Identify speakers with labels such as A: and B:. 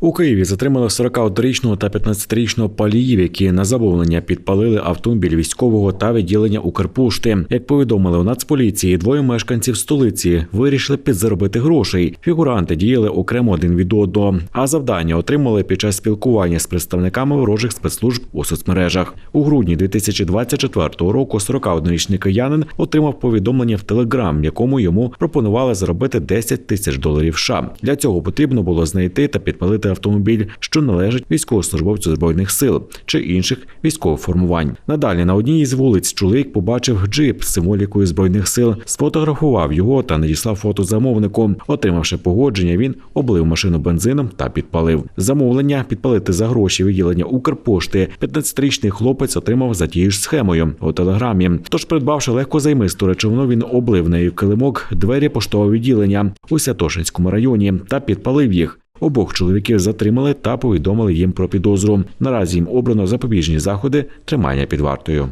A: У Києві затримали 41-річного та 15-річного паліїв, які на замовлення підпалили автомобіль військового та відділення Укрпошти. Як повідомили у Нацполіції, двоє мешканців столиці вирішили підзаробити грошей. Фігуранти діяли окремо один від одного, а завдання отримали під час спілкування з представниками ворожих спецслужб у соцмережах. У грудні 2024 року 41-річний киянин отримав повідомлення в Телеграм, якому йому пропонували заробити 10 тисяч доларів. США. Для цього потрібно було знайти та підпалити автомобіль, що належить військовослужбовцю збройних сил чи інших військових формувань. Надалі на одній із вулиць чоловік побачив джип з символікою збройних сил, сфотографував його та надіслав фото замовнику. Отримавши погодження, він облив машину бензином та підпалив. Замовлення підпалити за гроші відділення Укрпошти. 15-річний хлопець отримав за тією ж схемою у телеграмі. Тож, придбавши легкозаймисту речовину, він облив нею килимок двері поштового відділення у Святошинському районі та підпалив їх. Обох чоловіків затримали та повідомили їм про підозру. Наразі їм обрано запобіжні заходи тримання під вартою.